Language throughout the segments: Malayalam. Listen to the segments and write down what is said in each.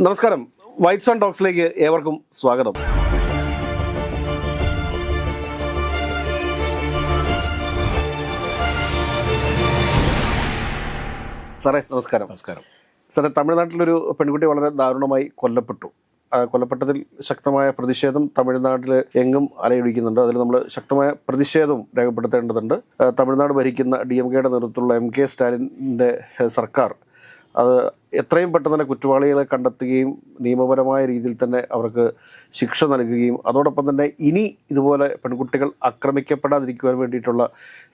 നമസ്കാരം. വൈറ്റ് ആൻഡ് ടോക്സിലേക്ക് ഏവർക്കും സ്വാഗതം. സാറേ നമസ്കാരം. നമസ്കാരം. സാറേ തമിഴ്നാട്ടിലൊരു പെൺകുട്ടി വളരെ ദാരുണമായി കൊല്ലപ്പെട്ടു. ആ കൊല്ലപ്പെട്ടതിൽ ശക്തമായ പ്രതിഷേധം തമിഴ്നാട്ടിൽ എങ്ങും അലയൊഴിക്കുന്നുണ്ട് അതിൽ നമ്മൾ ശക്തമായ പ്രതിഷേധവും രേഖപ്പെടുത്തേണ്ടതുണ്ട്. തമിഴ്നാട് ഭരിക്കുന്ന ഡി എം കെയുടെ നേതൃത്വത്തിലുള്ള എം കെ സ്റ്റാലിന്റെ സർക്കാർ അത് എത്രയും പെട്ടെന്ന് തന്നെ കുറ്റവാളികളെ കണ്ടെത്തുകയും നിയമപരമായ രീതിയിൽ തന്നെ അവർക്ക് ശിക്ഷ നൽകുകയും അതോടൊപ്പം തന്നെ ഇനി ഇതുപോലെ പെൺകുട്ടികൾ ആക്രമിക്കപ്പെടാതിരിക്കുവാൻ വേണ്ടിയിട്ടുള്ള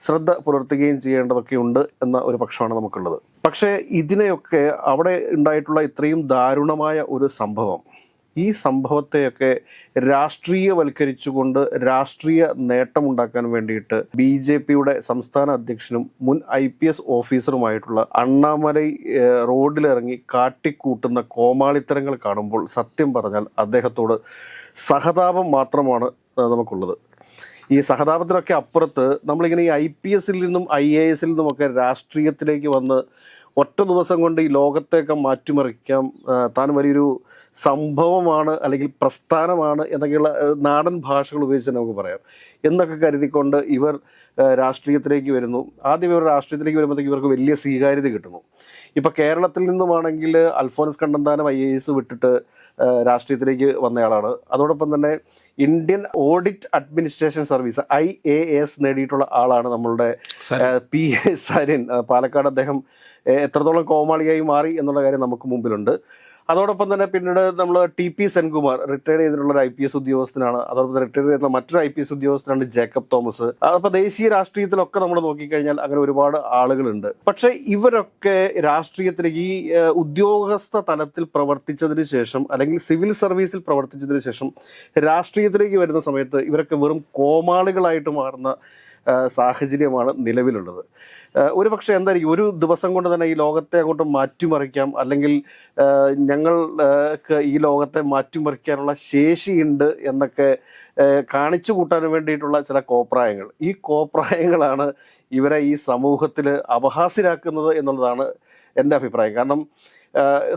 ശ്രദ്ധ പുലർത്തുകയും ചെയ്യേണ്ടതൊക്കെ ഉണ്ട് എന്ന ഒരു പക്ഷമാണ് നമുക്കുള്ളത്. പക്ഷേ ഇതിനെയൊക്കെ അവിടെ ഉണ്ടായിട്ടുള്ള ഇത്രയും ദാരുണമായ ഒരു സംഭവം ഈ സംഭവത്തെയൊക്കെ രാഷ്ട്രീയവൽക്കരിച്ചുകൊണ്ട് രാഷ്ട്രീയ നേട്ടമുണ്ടാക്കാൻ വേണ്ടിയിട്ട് ബി ജെ പിയുടെ സംസ്ഥാന അധ്യക്ഷനും മുൻ ഐ പി എസ് ഓഫീസറുമായിട്ടുള്ള അണ്ണാമലൈ റോഡിലിറങ്ങി കാട്ടിക്കൂട്ടുന്ന കോമാളിത്തരങ്ങൾ കാണുമ്പോൾ സത്യം പറഞ്ഞാൽ അദ്ദേഹത്തോട് സഹതാപം മാത്രമാണ് നമുക്കുള്ളത്. ഈ സഹതാപത്തിനൊക്കെ അപ്പുറത്ത് നമ്മളിങ്ങനെ ഈ ഐ പി എസിൽ നിന്നും ഐ എ എസിൽ നിന്നുമൊക്കെ രാഷ്ട്രീയത്തിലേക്ക് വന്ന് ഒറ്റ ദിവസം കൊണ്ട് ഈ ലോകത്തെയൊക്കെ മാറ്റിമറിക്കാം. താൻ വലിയൊരു സംഭവമാണ് അല്ലെങ്കിൽ പ്രസ്ഥാനമാണ് എന്നൊക്കെയുള്ള നാടൻ ഭാഷകൾ ഉപയോഗിച്ച് നമുക്ക് പറയാം. എന്നൊക്കെ കരുതിക്കൊണ്ട് ഇവർ രാഷ്ട്രീയത്തിലേക്ക് വരുന്നു. ആദ്യം ഇവർ രാഷ്ട്രീയത്തിലേക്ക് വരുമ്പോഴത്തേക്ക് ഇവർക്ക് വലിയ സ്വീകാര്യത കിട്ടുന്നു. ഇപ്പോൾ കേരളത്തിൽ നിന്നുമാണെങ്കിൽ Alphons Kannanthanam I A S വിട്ടിട്ട് രാഷ്ട്രീയത്തിലേക്ക് വന്നയാളാണ്. അതോടൊപ്പം തന്നെ Indian audit administration service I A S നേടിയിട്ടുള്ള ആളാണ് നമ്മളുടെ പി എ സരിൻ പാലക്കാട് അദ്ദേഹം എത്രത്തോളം കോമാളിയായി മാറി എന്നുള്ള കാര്യം നമുക്ക് മുമ്പിലുണ്ട്. അതോടൊപ്പം തന്നെ പിന്നീട് നമ്മൾ ടി പി സെൻകുമാർ റിട്ടയർഡ് ചെയ്തിട്ടുള്ള ഒരു ഐ പി എസ് ഉദ്യോഗസ്ഥനാണ്. അതോടൊപ്പം റിട്ടയർഡ് ചെയ്തിട്ടുള്ള മറ്റൊരു ഐ പി എസ് ഉദ്യോഗസ്ഥനാണ് ജേക്കബ് തോമസ്. അപ്പോൾ ദേശീയ രാഷ്ട്രീയത്തിലൊക്കെ നമ്മൾ നോക്കിക്കഴിഞ്ഞാൽ അങ്ങനെ ഒരുപാട് ആളുകളുണ്ട്. പക്ഷേ ഇവരൊക്കെ രാഷ്ട്രീയത്തിലേക്ക് ഈ ഉദ്യോഗസ്ഥ തലത്തിൽ പ്രവർത്തിച്ചതിന് ശേഷം അല്ലെങ്കിൽ സിവിൽ സർവീസിൽ പ്രവർത്തിച്ചതിന് ശേഷം രാഷ്ട്രീയത്തിലേക്ക് വരുന്ന സമയത്ത് ഇവരൊക്കെ വെറും കോമാളികളായിട്ട് മാറുന്ന സാഹചര്യമാണ് നിലവിലുള്ളത്. ഒരു പക്ഷേ എന്തായിരിക്കും ഒരു ദിവസം കൊണ്ട് തന്നെ ഈ ലോകത്തെ അങ്ങോട്ട് മാറ്റിമറിക്കാം അല്ലെങ്കിൽ ഞങ്ങൾക്ക് ഈ ലോകത്തെ മാറ്റിമറിക്കാനുള്ള ശേഷിയുണ്ട് എന്നൊക്കെ കാണിച്ചു കൂട്ടാൻ വേണ്ടിയിട്ടുള്ള ചില കോപ്രായങ്ങൾ. ഈ കോപ്രായങ്ങളാണ് ഇവരെ ഈ സമൂഹത്തിൽ അപഹാസ്യരാക്കുന്നത് എന്നുള്ളതാണ് എന്റെ അഭിപ്രായം. കാരണം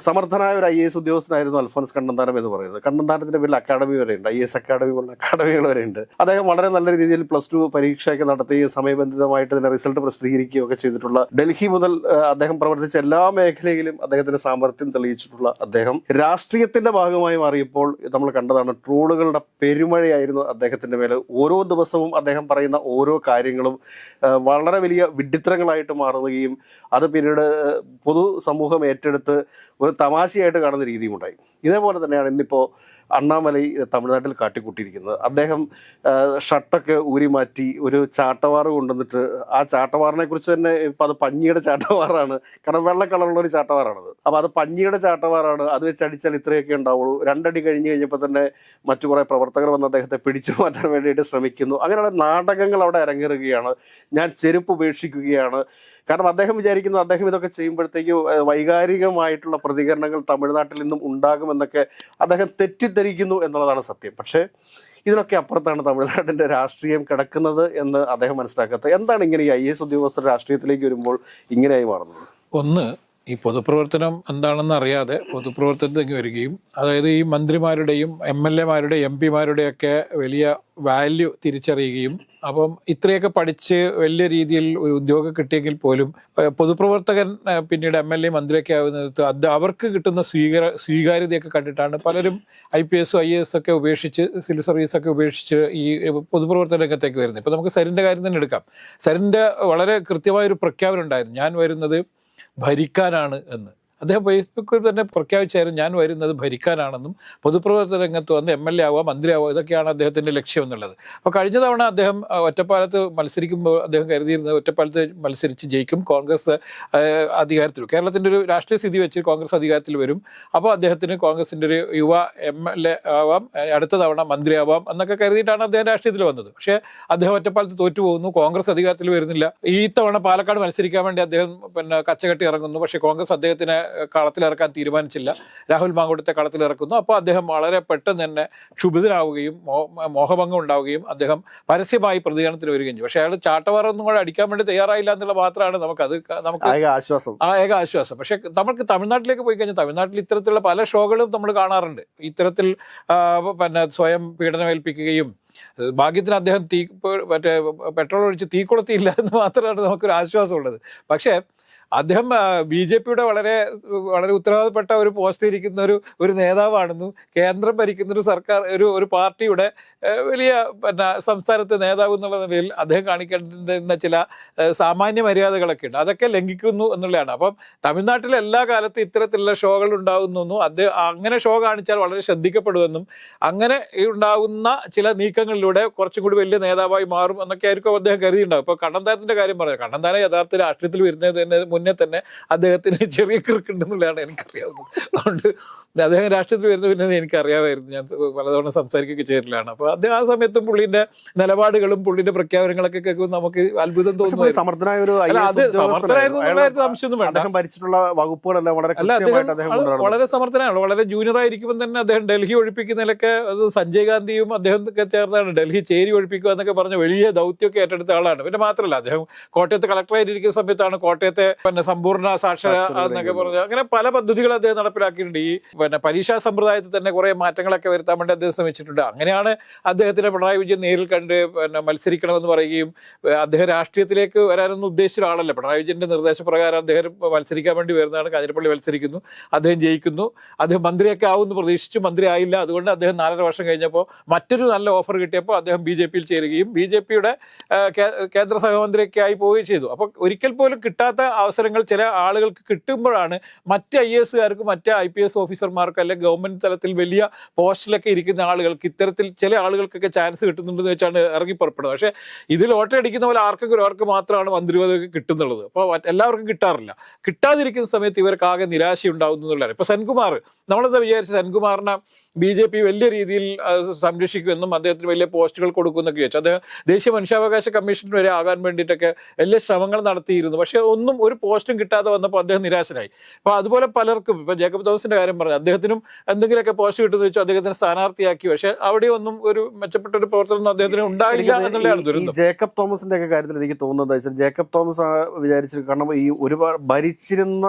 സമർത്ഥനായ ഒരു ഐ എസ് ഉദ്യോഗസ്ഥനായിരുന്നു അൽഫോൻസ് കണ്ണന്താനം എന്ന് പറയുന്നത്. കണ്ണന്താനത്തിന്റെ പേരിൽ അക്കാഡമി വരെയുണ്ട്. ഐ എസ് അക്കാഡമി പോലുള്ള അക്കാഡമികൾ വരെയുണ്ട്. അദ്ദേഹം വളരെ നല്ല രീതിയിൽ പ്ലസ് ടു പരീക്ഷയൊക്കെ നടത്തി സമയബന്ധിതമായിട്ട് ഇതിന്റെ റിസൾട്ട് പ്രസിദ്ധീകരിക്കുകയൊക്കെ ചെയ്തിട്ടുള്ള ഡൽഹി മുതൽ അദ്ദേഹം പ്രവർത്തിച്ച എല്ലാ മേഖലയിലും അദ്ദേഹത്തിന്റെ സാമർത്ഥ്യം തെളിയിച്ചിട്ടുള്ള അദ്ദേഹം. രാഷ്ട്രീയത്തിന്റെ ഭാഗമായി മാറിയപ്പോൾ നമ്മൾ കണ്ടതാണ് ട്രോളുകളുടെ പെരുമഴയായിരുന്നു അദ്ദേഹത്തിന്റെ മേലെ. ഓരോ ദിവസവും അദ്ദേഹം പറയുന്ന ഓരോ കാര്യങ്ങളും വളരെ വലിയ വിഡിത്രങ്ങളായിട്ട് മാറുകയും അത് പിന്നീട് പൊതു സമൂഹം ഏറ്റെടുത്ത് ഒരു തമാശയായിട്ട് കാണുന്ന രീതിയും ഉണ്ടായി ഇതേപോലെ തന്നെയാണ് ഇന്നിപ്പോൾ അണ്ണാമലൈ തമിഴ്നാട്ടിൽ കാട്ടിക്കൂട്ടിയിരിക്കുന്നത്. അദ്ദേഹം ഷട്ടൊക്കെ ഊരി മാറ്റി ഒരു ചാട്ടവാറ് കൊണ്ടുവന്നിട്ട് ആ ചാട്ടവാറിനെ കുറിച്ച് തന്നെ ഇപ്പം അത് പഞ്ഞിയുടെ ചാട്ടവാറാണ്. കാരണം വെള്ള കളറുള്ള ഒരു ചാട്ടവാറാണത്. അപ്പോൾ അത് പഞ്ഞിയുടെ ചാട്ടവാറാണ്. അത് വെച്ച് അടിച്ചാൽ ഇത്രയൊക്കെ ഉണ്ടാവുള്ളൂ. രണ്ടടി കഴിഞ്ഞ് കഴിഞ്ഞപ്പോൾ തന്നെ മറ്റു കുറേ പ്രവർത്തകർ വന്ന് അദ്ദേഹത്തെ പിടിച്ചു മാറ്റാൻ വേണ്ടിയിട്ട് ശ്രമിക്കുന്നു. അങ്ങനെയുള്ള നാടകങ്ങൾ അവിടെ അരങ്ങേറുകയാണ്. ഞാൻ ചെരുപ്പ് ഉപേക്ഷിക്കുകയാണ്. കാരണം അദ്ദേഹം വിചാരിക്കുന്നത് അദ്ദേഹം ഇതൊക്കെ ചെയ്യുമ്പോഴത്തേക്ക് വൈകാരികമായിട്ടുള്ള പ്രതികരണങ്ങൾ തമിഴ്നാട്ടിൽ നിന്നും ഉണ്ടാകുമെന്നൊക്കെ അദ്ദേഹം തെറ്റിദ്ധരിക്കുന്നു എന്നുള്ളതാണ് സത്യം. പക്ഷേ ഇതിനൊക്കെ അപ്പുറത്താണ് തമിഴ്നാടിന്റെ രാഷ്ട്രീയം കിടക്കുന്നത് എന്ന് അദ്ദേഹം മനസ്സിലാക്കാത്തത് എന്താണ് ഇങ്ങനെ ഈ ഐ എസ് ഉദ്യോഗസ്ഥർ രാഷ്ട്രീയത്തിലേക്ക് വരുമ്പോൾ ഇങ്ങനെയായി മാറുന്നത്? ഒന്ന് ഈ പൊതുപ്രവർത്തനം എന്താണെന്ന് അറിയാതെ പൊതുപ്രവർത്തനത്തിലേക്ക് വരികയും അതായത് ഈ മന്ത്രിമാരുടെയും എം എൽ എമാരുടെയും എം പിമാരുടെയൊക്കെ വലിയ വാല്യൂ തിരിച്ചറിയുകയും അപ്പം ഇത്രയൊക്കെ പഠിച്ച് വലിയ രീതിയിൽ ഒരു ഉദ്യോഗം കിട്ടിയെങ്കിൽ പോലും പൊതുപ്രവർത്തകൻ പിന്നീട് എം എൽ എ മന്ത്രിയൊക്കെ ആവുന്നത് അത് അവർക്ക് കിട്ടുന്ന സ്വീകാര സ്വീകാര്യതയൊക്കെ കണ്ടിട്ടാണ് പലരും ഐ പി എസും ഐ എസ് ഒക്കെ ഉപേക്ഷിച്ച് സിവിൽ സർവീസ് ഒക്കെ ഉപേക്ഷിച്ച് ഈ പൊതുപ്രവർത്തന രംഗത്തേക്ക് വരുന്നത്. ഇപ്പം നമുക്ക് സരിന്റെ കാര്യം തന്നെ എടുക്കാം. സരിന്റെ വളരെ കൃത്യമായൊരു പ്രഖ്യാപനം ഉണ്ടായിരുന്നു. ഞാൻ വരുന്നത് ഭരിക്കാനാണ് എന്ന്. അദ്ദേഹം ഫേസ്ബുക്കിൽ തന്നെ പ്രഖ്യാപിച്ചായിരുന്നു ഞാൻ വരുന്നത് ഭരിക്കാനാണെന്നും പൊതുപ്രവർത്തന രംഗത്ത് വന്ന് എം എൽ എ ആവുക ഇതൊക്കെയാണ് അദ്ദേഹത്തിന്റെ ലക്ഷ്യം എന്നുള്ളത്. അപ്പോൾ കഴിഞ്ഞ തവണ അദ്ദേഹം ഒറ്റപ്പാലത്ത് മത്സരിക്കുമ്പോൾ അദ്ദേഹം കരുതിയിരുന്നത് ഒറ്റപ്പാലത്ത് മത്സരിച്ച് ജയിക്കും കോൺഗ്രസ് അധികാരത്തിൽ വരും. കേരളത്തിന്റെ ഒരു രാഷ്ട്രീയ സ്ഥിതി വെച്ച് കോൺഗ്രസ് അധികാരത്തിൽ വരും. അപ്പോൾ അദ്ദേഹത്തിന് കോൺഗ്രസിന്റെ ഒരു യുവ എം എൽ എ ആവാം അടുത്ത തവണ മന്ത്രിയാവാം എന്നൊക്കെ കരുതിയിട്ടാണ് അദ്ദേഹം രാഷ്ട്രീയത്തിൽ വന്നത്. പക്ഷേ അദ്ദേഹം ഒറ്റപ്പാലത്ത് തോറ്റു പോകുന്നു കോൺഗ്രസ് അധികാരത്തിൽ വരുന്നില്ല. ഈ തവണ പാലക്കാട് മത്സരിക്കാൻ വേണ്ടി അദ്ദേഹം പിന്നെ കച്ചകെട്ടി ഇറങ്ങുന്നു. പക്ഷേ കോൺഗ്രസ് അദ്ദേഹത്തിന് കളത്തിലിറക്കാൻ തീരുമാനിച്ചില്ല. രാഹുൽ മാങ്കൂട്ടത്തെ കളത്തിലിറക്കുന്നു. അപ്പോൾ അദ്ദേഹം വളരെ പെട്ടെന്ന് തന്നെ ക്ഷുഭിതനാവുകയും മോഹഭംഗം ഉണ്ടാവുകയും അദ്ദേഹം പരസ്യമായി പ്രതികരണത്തിൽ വരികയും ചെയ്യും പക്ഷേ അയാൾ ചാട്ടവാറൊന്നും കൂടെ അടിക്കാൻ വേണ്ടി തയ്യാറായില്ല എന്നുള്ള മാത്രമാണ് നമുക്ക് അത് നമുക്ക് ആശ്വാസം. ആ ഏക ആശ്വാസം. പക്ഷേ നമുക്ക് തമിഴ്നാട്ടിലേക്ക് പോയി കഴിഞ്ഞാൽ തമിഴ്നാട്ടിൽ ഇത്തരത്തിലുള്ള പല ഷോകളും നമ്മൾ കാണാറുണ്ട്. ഇത്തരത്തിൽ പിന്നെ സ്വയം പീഡനമേൽപ്പിക്കുകയും ഭാഗ്യത്തിന് അദ്ദേഹം തീ മറ്റേ പെട്രോൾ ഒഴിച്ച് തീ കൊളുത്തിയില്ല എന്ന് മാത്രമാണ് നമുക്കൊരു ആശ്വാസമുള്ളത്. പക്ഷേ അദ്ദേഹം ബി ജെ പിയുടെ വളരെ വളരെ ഉത്തരവാദപ്പെട്ട ഒരു പോസ്റ്റിൽ ഇരിക്കുന്ന ഒരു ഒരു നേതാവാണെന്നും കേന്ദ്രം ഭരിക്കുന്ന ഒരു സർക്കാർ ഒരു ഒരു പാർട്ടിയുടെ വലിയ പിന്നെ സംസ്ഥാനത്തെ നേതാവ് എന്നുള്ള നിലയിൽ അദ്ദേഹം കാണിക്കേണ്ടുന്ന ചില സാമാന്യ മര്യാദകളൊക്കെ ഉണ്ട്. അതൊക്കെ ലംഘിക്കുന്നു എന്നുള്ളതാണ്. അപ്പം തമിഴ്നാട്ടിൽ എല്ലാ കാലത്തും ഇത്തരത്തിലുള്ള ഷോകൾ ഉണ്ടാകുന്നു അദ്ദേഹം അങ്ങനെ ഷോ കാണിച്ചാൽ വളരെ ശ്രദ്ധിക്കപ്പെടുമെന്നും അങ്ങനെ ഉണ്ടാകുന്ന ചില നീക്കങ്ങളിലൂടെ കുറച്ചും കൂടി വലിയ നേതാവായി മാറും എന്നൊക്കെ ആയിരിക്കും അദ്ദേഹം കരുതിയിട്ടുണ്ടാവും. ഇപ്പൊ കണ്ണന്താനത്തിന്റെ കാര്യം പറഞ്ഞു കണ്ണന്താനം യഥാർത്ഥ രാഷ്ട്രീയത്തിൽ വരുന്നത് തന്നെ മുന്നേ തന്നെ അദ്ദേഹത്തിന് ചെറിയ കിറുക്കുണ്ടെന്നുള്ളതാണ് എനിക്കറിയാവുന്നത്. അതുകൊണ്ട് അദ്ദേഹം രാഷ്ട്രീയത്തിൽ വരുന്ന പിന്നെ എനിക്കറിയാമായിരുന്നു. ഞാൻ പലതവണ സംസാരിക്കുകയൊക്കെ ചെയ്തിട്ടാണ് അപ്പൊ അദ്ദേഹം ആ സമയത്തും പുള്ളിന്റെ നിലപാടുകളും പുള്ളിന്റെ പ്രഖ്യാപനങ്ങളൊക്കെ കേൾക്കുമ്പോൾ നമുക്ക് അത്ഭുതം തോന്നുന്നു സമർത്ഥനായ ഒരു അല്ല IAS അത് സമർത്ഥനായിരുന്നു എന്നുള്ള സംശയമൊന്നും വേണ്ട. ഭരിച്ചിട്ടുള്ള വകുപ്പുകളെല്ലാം വളരെ അല്ല അദ്ദേഹം വളരെ സമർത്ഥനാണ്. വളരെ ജൂനിയർ ആയിരിക്കുമ്പോൾ തന്നെ അദ്ദേഹം ഡൽഹി ഒഴിപ്പിക്കുന്നതിലൊക്കെ അത് സഞ്ജയ് ഗാന്ധിയും അദ്ദേഹം ചേർന്നാണ് ഡൽഹി ചേരി ഒഴിപ്പിക്കുക എന്നൊക്കെ പറഞ്ഞ വലിയ ദൗത്യമൊക്കെ ഏറ്റെടുത്ത ആളാണ്. പിന്നെ മാത്രമല്ല അദ്ദേഹം കോട്ടയത്ത് കളക്ടറായിട്ടിരിക്കുന്ന സമയത്താണ് കോട്ടയത്തെ പിന്നെ സമ്പൂർണ സാക്ഷര എന്നൊക്കെ പറഞ്ഞു അങ്ങനെ പല പദ്ധതികൾ അദ്ദേഹം നടപ്പിലാക്കിയിട്ടുണ്ട്. ഈ പിന്നെ പരീക്ഷാ സമ്പ്രദായത്തിൽ തന്നെ കുറെ മാറ്റങ്ങളൊക്കെ വരുത്താൻ വേണ്ടി അദ്ദേഹം ശ്രമിച്ചിട്ടുണ്ട്. അങ്ങനെയാണ് അദ്ദേഹത്തിനെ പിണറായി വിജയൻ നേരിൽ കണ്ട് പിന്നെ മത്സരിക്കണമെന്ന് പറയുകയും അദ്ദേഹം രാഷ്ട്രീയത്തിലേക്ക് വരാനൊന്നും ഉദ്ദേശിച്ച ഒരാളല്ല. പിണറായി വിജയന്റെ നിർദ്ദേശപ്രകാരം അദ്ദേഹം മത്സരിക്കാൻ വേണ്ടി വരുന്നതാണ്. കാഞ്ഞിരപ്പള്ളി മത്സരിക്കുന്നു. അദ്ദേഹം ജയിക്കുന്നു. അദ്ദേഹം മന്ത്രിയൊക്കെ ആവുമെന്ന് പ്രതീക്ഷിച്ചു മന്ത്രി ആയില്ല. അതുകൊണ്ട് അദ്ദേഹം നാലര വർഷം കഴിഞ്ഞപ്പോൾ മറ്റൊരു നല്ല ഓഫർ കിട്ടിയപ്പോൾ അദ്ദേഹം ബി ജെ പിയിൽ ചേരുകയും ബി ജെ പിയുടെ കേന്ദ്ര സഹമന്ത്രിയൊക്കെ ആയി പോവുകയും ചെയ്തു. അപ്പോൾ ഒരിക്കൽ പോലും കിട്ടാത്ത അവസരങ്ങൾ ചില ആളുകൾക്ക് കിട്ടുമ്പോഴാണ് മറ്റ് ഐ എസുകാർക്ക് മറ്റ് ഐ പി എസ് ഓഫീസർമാർക്ക് അല്ലെങ്കിൽ ഗവൺമെന്റ് തലത്തിൽ വലിയ പോസ്റ്റിലൊക്കെ ഇരിക്കുന്ന ആളുകൾക്ക് ഇത്തരത്തിൽ ചില ആളുകൾക്കൊക്കെ ചാൻസ് കിട്ടുന്നുണ്ടെന്ന് വെച്ചാണ് ഇറങ്ങി പുറപ്പെടുന്നത്. പക്ഷേ ഇതിൽ ലോട്ടറി അടിക്കുന്ന പോലെ ആർക്കെങ്കിലും ഒരാൾക്ക് മാത്രമാണ് മന്ത്രിപദവി കിട്ടുന്നുള്ളത്. അപ്പോൾ എല്ലാവർക്കും കിട്ടാറില്ല. കിട്ടാതിരിക്കുന്ന സമയത്ത് ഇവർക്ക് ആകെ നിരാശ ഉണ്ടാവുന്നു എന്നുള്ളതാണ്. ഇപ്പൊ സെൻകുമാർ നമ്മളെന്താ വിചാരിച്ച? സെൻകുമാറിനെ ബി ജെ പി വലിയ രീതിയിൽ സംരക്ഷിക്കുമെന്നും അദ്ദേഹത്തിന് വലിയ പോസ്റ്റുകൾ കൊടുക്കുമെന്നൊക്കെ വെച്ചു അദ്ദേഹം ദേശീയ മനുഷ്യാവകാശ കമ്മീഷൻ വരെ ആകാൻ വേണ്ടിയിട്ടൊക്കെ വലിയ ശ്രമങ്ങൾ നടത്തിയിരുന്നു. പക്ഷേ ഒന്നും ഒരു പോസ്റ്റും കിട്ടാതെ വന്നപ്പോൾ അദ്ദേഹം നിരാശനായി. അപ്പോൾ അതുപോലെ പലർക്കും ഇപ്പോൾ ജേക്കബ് തോമസിന്റെ കാര്യം പറഞ്ഞു അദ്ദേഹത്തിനും എന്തെങ്കിലുമൊക്കെ പോസ്റ്റ് കിട്ടുമെന്ന് വെച്ചാൽ അദ്ദേഹത്തിന് സ്ഥാനാർത്ഥിയാക്കി. പക്ഷേ അവിടെ ഒന്നും ഒരു മെച്ചപ്പെട്ട ഒരു പ്രവർത്തനം അദ്ദേഹത്തിന് ഉണ്ടായില്ല എന്നുള്ളതാണ് ദുരന്തം. ജേക്കബ് തോമസിന്റെ ഒക്കെ കാര്യത്തിൽ എനിക്ക് തോന്നുന്നത് വെച്ചാൽ ജേക്കബ് തോമസ് വിചാരിച്ചു കാരണം ഈ ഒരുപാട് ഭരിച്ചിരുന്ന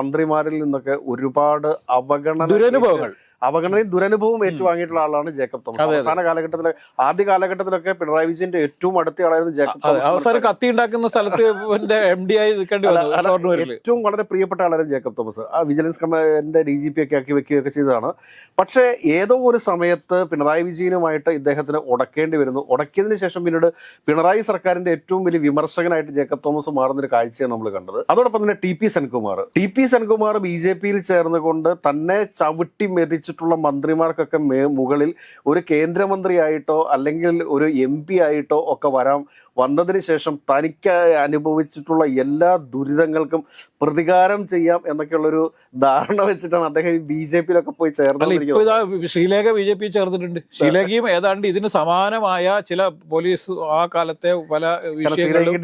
മന്ത്രിമാരിൽ നിന്നൊക്കെ ഒരുപാട് അവഗണന ദുരനുഭവങ്ങൾ. അവഗണനയും ദുരനുഭവവും ഏറ്റുവാങ്ങിയിട്ടുള്ള ആളാണ് ജേക്കബ് തോമസ്. അവസാന കാലഘട്ടത്തിലെ ആദ്യ കാലഘട്ടത്തിലൊക്കെ പിണറായി വിജയന്റെ ഏറ്റവും അടുത്ത ആളായിരുന്നു ജേക്കബ് തോമസ് അവസാനം കത്തി ഉണ്ടാക്കുന്ന സ്ഥലത്ത് എം ഡി ആയി ഏറ്റവും വളരെ പ്രിയപ്പെട്ട ആളായിരുന്നു ജേക്കബ് തോമസ്. ആ വിജിലൻസ് കമ്മീഷന്റെ ഡി ജി പി ഒക്കെ ആക്കി വെക്കുകയൊക്കെ ചെയ്തതാണ്. പക്ഷേ ഏതോ ഒരു സമയത്ത് പിണറായി വിജയനുമായിട്ട് ഇദ്ദേഹത്തിന് ഉടക്കേണ്ടി വരുന്നു. ഉടക്കിയതിന് ശേഷം പിന്നീട് പിണറായി സർക്കാരിന്റെ ഏറ്റവും വലിയ വിമർശകനായിട്ട് ജേക്കബ് തോമസ് മാറുന്ന ഒരു കാഴ്ചയാണ് നമ്മൾ കണ്ടത്. അതോടൊപ്പം തന്നെ T P Senkumar. T P Senkumar B J പിയിൽ ചേർന്നുകൊണ്ട് തന്നെ ചവിട്ടി മെതിച്ചിട്ടുള്ള മന്ത്രിമാർക്കൊക്കെ മുകളിൽ ഒരു കേന്ദ്രമന്ത്രിയായിട്ടോ അല്ലെങ്കിൽ ഒരു എം ആയിട്ടോ ഒക്കെ വരാം വന്നതിന് ശേഷം തനിക്ക് അനുഭവിച്ചിട്ടുള്ള എല്ലാ ദുരിതങ്ങൾക്കും പ്രതികാരം ചെയ്യാം എന്നൊക്കെയുള്ളൊരു ധാരണ വെച്ചിട്ടാണ് അദ്ദേഹം ബി ജെ പിയിലൊക്കെ പോയി ചേർന്നത് ശ്രീലേഖ ബി ജെ പി ചേർന്നിട്ടുണ്ട്. ശ്രീലേഖയും ഏതാണ്ട് ഇതിന് സമാനമായ ചില പോലീസ് ആ കാലത്തെ പല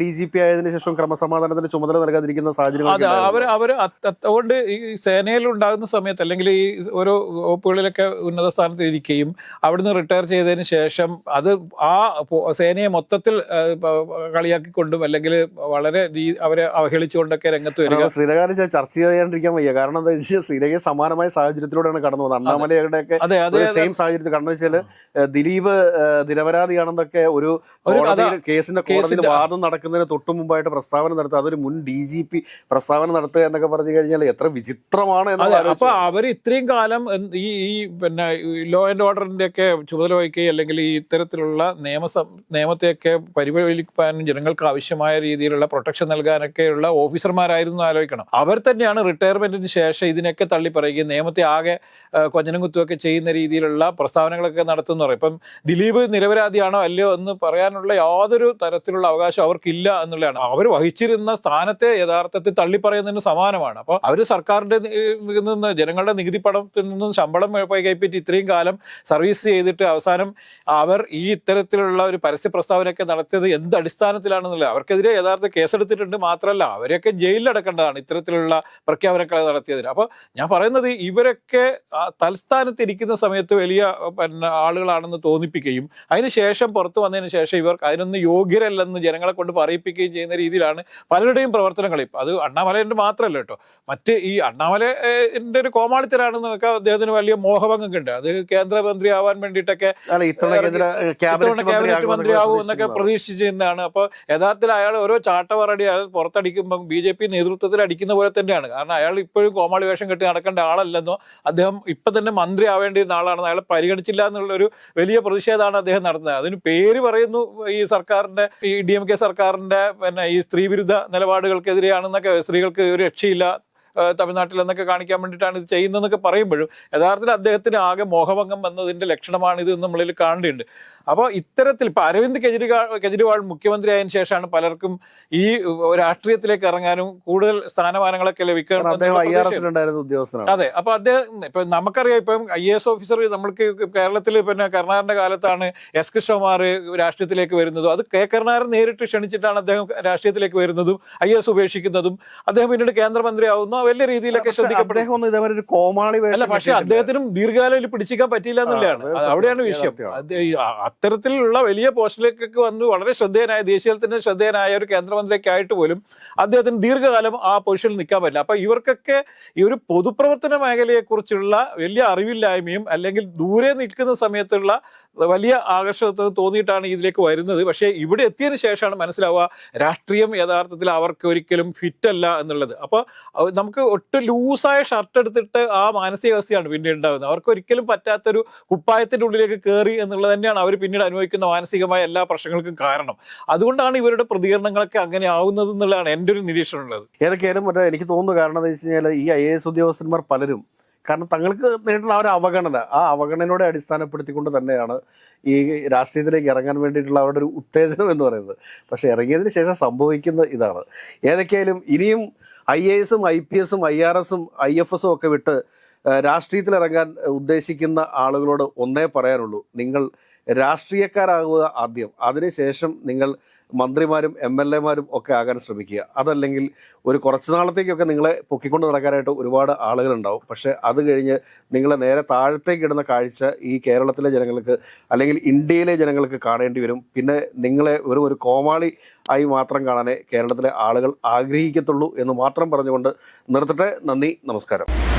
ഡി ജി പി ആയതിനു ശേഷം ക്രമസമാധാനത്തിന് ചുമതല നൽകാതിരിക്കുന്ന സാഹചര്യം അവർ അവർ അതുകൊണ്ട് ഈ സേനയിൽ ഉണ്ടാകുന്ന സമയത്ത് അല്ലെങ്കിൽ ഈ ഓരോ വകുപ്പുകളിലൊക്കെ ഉന്നത സ്ഥാനത്ത് ഇരിക്കുകയും അവിടുന്ന് റിട്ടയർ ചെയ്തതിന് ശേഷം അത് ആ സേനയെ മൊത്തത്തിൽ കളിയാക്കിക്കൊണ്ടും അല്ലെങ്കിൽ വളരെ അവരെ അവഹേളിച്ചുകൊണ്ടൊക്കെ രംഗത്ത് വരിക. ശ്രീലങ്കാരെ ചർച്ച ചെയ്യാണ്ടിരിക്കാൻ വയ്യ. കാരണം എന്താ വെച്ചാൽ ശ്രീലങ്കയെ സമാനമായ സാഹചര്യത്തിലൂടെയാണ് കടന്നു പോകുന്നത്. അണ്ണാമലയുടെ ഒക്കെ. സെയിം സാഹചര്യത്തിൽ കടന്നു വെച്ചാൽ ദിലീപ് നിരപരാധിയാണെന്നൊക്കെ ഒരു കേസിന്റെ കോടതിയിൽ വാദം നടക്കുന്നതിന് തൊട്ടു മുമ്പായിട്ട് പ്രസ്താവന നടത്തുക. അതൊരു മുൻ ഡി ജി പി പ്രസ്താവന നടത്തുക എന്നൊക്കെ പറഞ്ഞു കഴിഞ്ഞാൽ എത്ര വിചിത്രമാണ് അപ്പൊ അവർ ഇത്രയും കാലം ഈ ഈ പിന്നെ ലോ ആൻഡ് ഓർഡറിന്റെ ഒക്കെ ചുമതല വഹിക്കുകയും അല്ലെങ്കിൽ ഈ ഇത്തരത്തിലുള്ള നിയമ നിയമത്തെയൊക്കെ പരിപാലിക്കാനും ജനങ്ങൾക്ക് ആവശ്യമായ രീതിയിലുള്ള പ്രൊട്ടക്ഷൻ നൽകാനൊക്കെയുള്ള ഓഫീസർമാരായിരുന്നു ആലോചിക്കണം. അവർ തന്നെയാണ് റിട്ടയർമെന്റിന് ശേഷം ഇതിനൊക്കെ തള്ളി പറയുകയും നിയമത്തെ ആകെ കൊഞ്ഞനും കുത്തുമൊക്കെ ചെയ്യുന്ന രീതിയിലുള്ള പ്രസ്താവനകളൊക്കെ നടത്തുന്നു പറയും ഇപ്പം ദിലീപ് നിരപരാധിയാണോ അല്ലയോ എന്ന് പറയാനുള്ള യാതൊരു തരത്തിലുള്ള അവകാശം അവർക്കില്ല എന്നുള്ളതാണ്. അവർ വഹിച്ചിരുന്ന സ്ഥാനത്തെ യഥാർത്ഥത്തിൽ തള്ളിപ്പറയുന്നതിന് സമാനമാണ്. അപ്പോൾ അവർ സർക്കാരിന്റെ നിന്ന് ജനങ്ങളുടെ നികുതി പണത്തിൽ നിന്നും ശമ്പളം കൈപ്പറ്റി ഇത്രയും കാലം സർവീസ് ചെയ്തിട്ട് അവസാനം അവർ ഈ ഇത്തരത്തിലുള്ള ഒരു പരസ്യ പ്രസ്താവനയൊക്കെ നടത്തിയത് എന്ത് അടിസ്ഥാനത്തിലാണെന്നില്ല അവർക്കെതിരെ യഥാർത്ഥ കേസെടുത്തിട്ടുണ്ട് മാത്രമല്ല അവരെയൊക്കെ ജയിലിലടക്കേണ്ടതാണ് ഇത്തരത്തിലുള്ള പ്രഖ്യാപനങ്ങളെ നടത്തിയതിന്. അപ്പോൾ ഞാൻ പറയുന്നത് ഇവരൊക്കെ തൽസ്ഥാനത്തിരിക്കുന്ന സമയത്ത് വലിയ പിന്നെ ആളുകളാണെന്ന് തോന്നിപ്പിക്കുകയും അതിനുശേഷം പുറത്തു വന്നതിന് ശേഷം ഇവർ അതിനൊന്നും യോഗ്യരല്ലെന്ന് ജനങ്ങളെ കൊണ്ട് പറയിപ്പിക്കുകയും ചെയ്യുന്ന രീതിയിലാണ് പലരുടെയും പ്രവർത്തനങ്ങൾ. ഇപ്പം അത് അണ്ണാമലയുടെ മാത്രമല്ല കേട്ടോ. മറ്റ് ഈ അണ്ണാമലേന്റെ ഒരു കോമാളിത്തരാണെന്ന് കോമാളിത്തരാണെന്നൊക്കെ അദ്ദേഹത്തിന് വലിയ മോഹഭംഗമുണ്ട്. അത് കേന്ദ്രമന്ത്രി ആവാൻ വേണ്ടിയിട്ടൊക്കെ കേന്ദ്ര ക്യാബിനറ്റ് മന്ത്രി മന്ത്രിയാവും എന്നൊക്കെ മന്ത്രിയാകും പ്രതീക്ഷിച്ചിരുന്നതാണ് അപ്പോൾ യഥാർത്ഥത്തിൽ അയാൾ ഓരോ ചാട്ടവറടി അയാൾ പുറത്തടിക്കുമ്പം ബി ജെ പി നേതൃത്വത്തിൽ അടിക്കുന്ന പോലെ തന്നെയാണ്. കാരണം അയാൾ ഇപ്പോഴും കോമാളി വേഷം കെട്ടി നടക്കേണ്ട ആളല്ലെന്നോ അദ്ദേഹം ഇപ്പൊ തന്നെ മന്ത്രി ആവേണ്ടിയിരുന്ന ആളാണെന്ന് അയാളെ പരിഗണിച്ചില്ല എന്നുള്ളൊരു വലിയ പ്രതിഷേധമാണ് അദ്ദേഹം നടത്തുന്നത്. അതിന് പേര് പറയുന്നു ഈ സർക്കാരിന്റെ ഈ ഡി എം കെ സർക്കാരിന്റെ പിന്നെ ഈ സ്ത്രീവിരുദ്ധ നിലപാടുകൾക്കെതിരെയാണെന്നൊക്കെ സ്ത്രീകൾക്ക് ഒരു രക്ഷയില്ല. തമിഴ്നാട്ടിൽ എന്നൊക്കെ കാണിക്കാൻ വേണ്ടിയിട്ടാണ് ഇത് ചെയ്യുന്നതെന്നൊക്കെ പറയുമ്പോഴും യഥാർത്ഥത്തിൽ അദ്ദേഹത്തിന് ആകെ മോഹഭംഗം വന്നതിന്റെ ലക്ഷണമാണ് ഇത് നമ്മളിൽ കാണേണ്ടിയുണ്ട് അപ്പോൾ ഇത്തരത്തിൽ ഇപ്പൊ അരവിന്ദ് കെജ്രിവാൾ കെജ്രിവാൾ മുഖ്യമന്ത്രി ആയതിനു ശേഷമാണ് പലർക്കും ഈ രാഷ്ട്രീയത്തിലേക്ക് ഇറങ്ങാനും കൂടുതൽ സ്ഥാനമാനങ്ങളൊക്കെ ലഭിക്കാനും അതെ. അപ്പൊ അദ്ദേഹം ഇപ്പൊ നമുക്കറിയാം ഇപ്പം ഐ എസ് ഓഫീസർ നമ്മൾക്ക് കേരളത്തിൽ പിന്നെ കരുണാകരന്റെ കാലത്താണ് എസ് കൃഷ്ണകുമാർ രാഷ്ട്രീയത്തിലേക്ക് വരുന്നതും. അത് കെ കരുണാകരൻ നേരിട്ട് ക്ഷണിച്ചിട്ടാണ് അദ്ദേഹം രാഷ്ട്രീയത്തിലേക്ക് വരുന്നതും ഐ എസ് ഉപേക്ഷിക്കുന്നതും. അദ്ദേഹം പിന്നീട് കേന്ദ്രമന്ത്രി ആവുന്നു വലിയ രീതിയിലൊക്കെ ശ്രദ്ധിക്കപ്പെടും. അദ്ദേഹം ഒന്നും ഇതേപോലെ ഒരു കോമാളി അല്ല പക്ഷെ. അദ്ദേഹത്തിനും ദീർഘകാലം ഇതിൽ പിടിച്ചിക്കാൻ പറ്റിയില്ല എന്നുള്ളതാണ്. അവിടെയാണ് വിഷയം. അത്തരത്തിലുള്ള വലിയ പോസ്റ്റിലേക്കൊക്കെ വന്ന് വളരെ ശ്രദ്ധേയനായ ദേശീയത്തിന് ശ്രദ്ധേയനായ ഒരു കേന്ദ്രമന്ത്രിയൊക്കെ ആയിട്ട് പോലും അദ്ദേഹത്തിന് ദീർഘകാലം ആ പൊസിഷനിൽ നിൽക്കാൻ പറ്റില്ല. അപ്പൊ ഇവർക്കൊക്കെ ഈ ഒരു പൊതുപ്രവർത്തന മേഖലയെക്കുറിച്ചുള്ള വലിയ അറിവില്ലായ്മയും അല്ലെങ്കിൽ ദൂരെ നിൽക്കുന്ന സമയത്തുള്ള വലിയ ആകർഷണത്തിന് തോന്നിയിട്ടാണ് ഇതിലേക്ക് വരുന്നത്. പക്ഷേ ഇവിടെ എത്തിയതിനു ശേഷമാണ് മനസ്സിലാവുക രാഷ്ട്രീയം യഥാർത്ഥത്തിൽ അവർക്ക് ഒരിക്കലും ഫിറ്റല്ല എന്നുള്ളത്. അപ്പോൾ നമുക്ക് ഒട്ടും ലൂസായ ഷർട്ട് എടുത്തിട്ട് ആ മാനസികാവസ്ഥയാണ് പിന്നീട് ഉണ്ടാകുന്നത്. അവർക്ക് ഒരിക്കലും പറ്റാത്തൊരു കുപ്പായത്തിന്റെ ഉള്ളിലേക്ക് കയറി എന്നുള്ളത് തന്നെയാണ് അവർ പിന്നീട് അനുഭവിക്കുന്ന മാനസികമായ എല്ലാ പ്രശ്നങ്ങൾക്കും കാരണം. അതുകൊണ്ടാണ് ഇവരുടെ പ്രതികരണങ്ങളൊക്കെ അങ്ങനെ ആവുന്നത് എന്നുള്ളതാണ് എന്റെ ഒരു നിരീക്ഷണം ഉള്ളത് ഏതൊക്കെയായാലും മറ്റേ എനിക്ക് തോന്നുന്നു കാരണം എന്താ വെച്ച് കഴിഞ്ഞാൽ ഈ ഐ എ എസ് ഉദ്യോഗസ്ഥന്മാർ പലരും കാരണം തങ്ങൾക്ക് നേരിട്ടുള്ള ആ ഒരു അവഗണന ആ അവഗണനയോടെ അടിസ്ഥാനപ്പെടുത്തിക്കൊണ്ട് തന്നെയാണ് ഈ രാഷ്ട്രീയത്തിലേക്ക് ഇറങ്ങാൻ വേണ്ടിയിട്ടുള്ള അവരുടെ ഒരു ഉത്തേജനം എന്ന് പറയുന്നത്. പക്ഷേ ഇറങ്ങിയതിന് ശേഷം സംഭവിക്കുന്ന ഇതാണ്. ഏതൊക്കെയായാലും ഇനിയും ഐ എ എസും ഐ പി എസും ഐ ആർ എസും ഐ എഫ് എസും ഒക്കെ വിട്ട് രാഷ്ട്രീയത്തിൽ ഇറങ്ങാൻ ഉദ്ദേശിക്കുന്ന ആളുകളോട് ഒന്നേ പറയാനുള്ളൂ. നിങ്ങൾ രാഷ്ട്രീയക്കാരാകുക ആദ്യം. അതിനുശേഷം നിങ്ങൾ മന്ത്രിമാരും എം എൽ എമാരും ഒക്കെ ആകാൻ ശ്രമിക്കുക. അതല്ലെങ്കിൽ ഒരു കുറച്ച് നാളത്തേക്കൊക്കെ നിങ്ങളെ പൊക്കിക്കൊണ്ട് നടക്കാനായിട്ട് ഒരുപാട് ആളുകളുണ്ടാവും. പക്ഷെ അത് കഴിഞ്ഞ് നിങ്ങളെ നേരെ താഴത്തേക്ക് ഇടുന്ന കാഴ്ച ഈ കേരളത്തിലെ ജനങ്ങൾക്ക് അല്ലെങ്കിൽ ഇന്ത്യയിലെ ജനങ്ങൾക്ക് കാണേണ്ടി വരും. പിന്നെ നിങ്ങളെ ഒരു ഒരു കോമാളി ആയി മാത്രം കാണാനേ കേരളത്തിലെ ആളുകൾ ആഗ്രഹിക്കത്തുള്ളൂ എന്ന് മാത്രം പറഞ്ഞുകൊണ്ട് നിർത്തട്ടെ. നന്ദി. നമസ്കാരം.